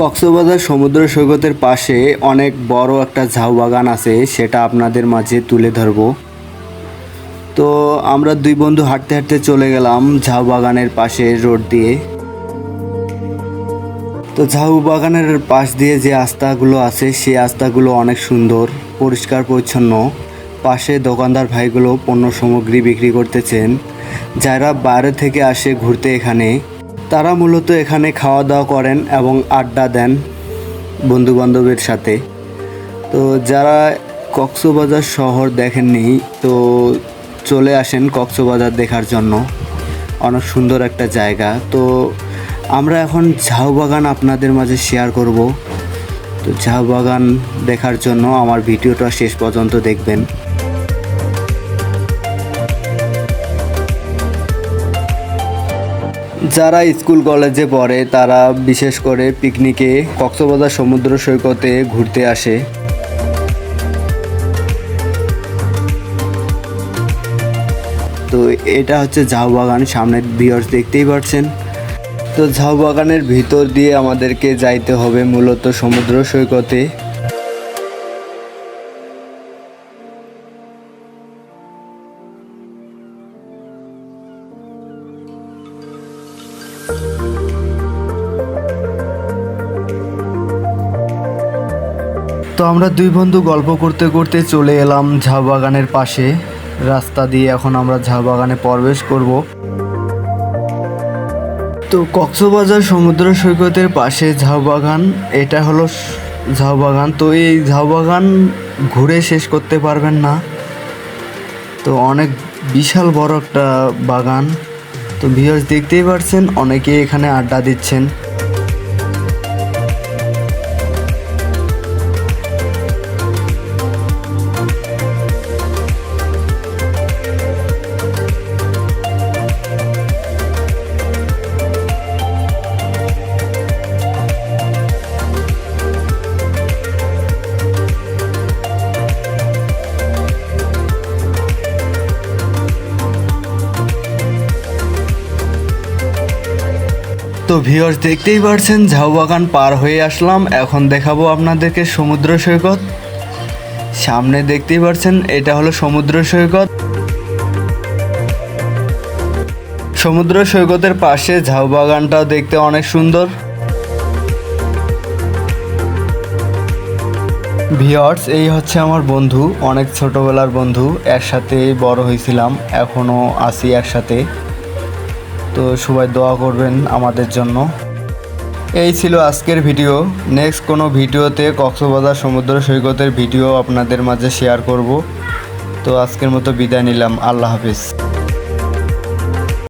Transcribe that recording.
কক্সবাজার সমুদ্র সৈকতের পাশে অনেক বড় একটা ঝাউ বাগান আছে, সেটা আপনাদের মাঝে তুলে ধরবো। তো আমরা দুই বন্ধু হাঁটতে হাঁটতে চলে গেলাম ঝাউ বাগানের পাশে রোড দিয়ে। তো ঝাউ বাগানের পাশ দিয়ে যে আস্তাগুলো আছে, সেই আস্তাগুলো অনেক সুন্দর, পরিষ্কার, পরিচ্ছন্ন। পাশে দোকানদার ভাইগুলো পণ্য সামগ্রী বিক্রি করতেছেন। যারা বাইরে থেকে আসে ঘুরতে এখানে তারা মূলত এখানে খাওয়া দাওয়া করেন এবং আড্ডা দেন বন্ধু বান্ধবের সাথে। তো যারা কক্সবাজার শহর দেখেননি, তো চলে আসেন কক্সবাজার দেখার জন্য। অনেক সুন্দর একটা জায়গা। তো আমরা এখন ঝাউ বাগান আপনাদের মাঝে শেয়ার করব। তো ঝাউ বাগান দেখার জন্য আমার ভিডিওটা শেষ পর্যন্ত দেখবেন। যারা স্কুল কলেজে পড়ে, তারা বিশেষ করে পিকনিকে কক্সবাজার সমুদ্র সৈকতে ঘুরতে আসে। তো এটা হচ্ছে ঝাউ বাগান, সামনের ভিউয়ার্স দেখতেই পাচ্ছেন। তো ঝাউ বাগানের ভিতর দিয়ে আমাদেরকে যাইতে হবে মূলত সমুদ্র সৈকতে। তো আমরা দুই বন্ধু গল্প করতে করতে চলে এলাম ঝা বাগানের পাশে। রাস্তা দিয়ে এখন আমরা ঝা বাগানে প্রবেশ করব। তো কক্সবাজার সমুদ্র সৈকতের পাশে ঝাউ বাগান এটা হলো ঝাউ বাগান তো এই ঝাউ বাগান ঘুরে শেষ করতে পারবেন না। তো অনেক বিশাল বড় একটা বাগান। তো ভিউয়ার্স দেখতেই পারছেন, অনেকে এখানে আড্ডা দিচ্ছেন। তো ভিউয়ার্স দেখতেই পারছেন ঝাউ বাগান পার হয়ে আসলাম। এখন দেখাবো আপনাদেরকে সমুদ্র সৈকত। সামনে দেখতেই পারছেন, এটা হলো সমুদ্র সৈকত। সমুদ্র সৈকতের পাশে ঝাউ বাগানটাও দেখতে অনেক সুন্দর। ভিওর্স এই হচ্ছে আমার বন্ধু, অনেক ছোটবেলার বন্ধু। একসাথে বড় হয়েছিলাম, এখনও আছি একসাথে। তো সবাই দোয়া করবেন আমাদের জন্য। এই ছিল আজকের ভিডিও। নেক্সট কোনো ভিডিওতে কক্সবাজার সমুদ্র সৈকতের ভিডিও আপনাদের মাঝে শেয়ার করব। তো আজকের মতো বিদায় নিলাম। আল্লাহ হাফিজ।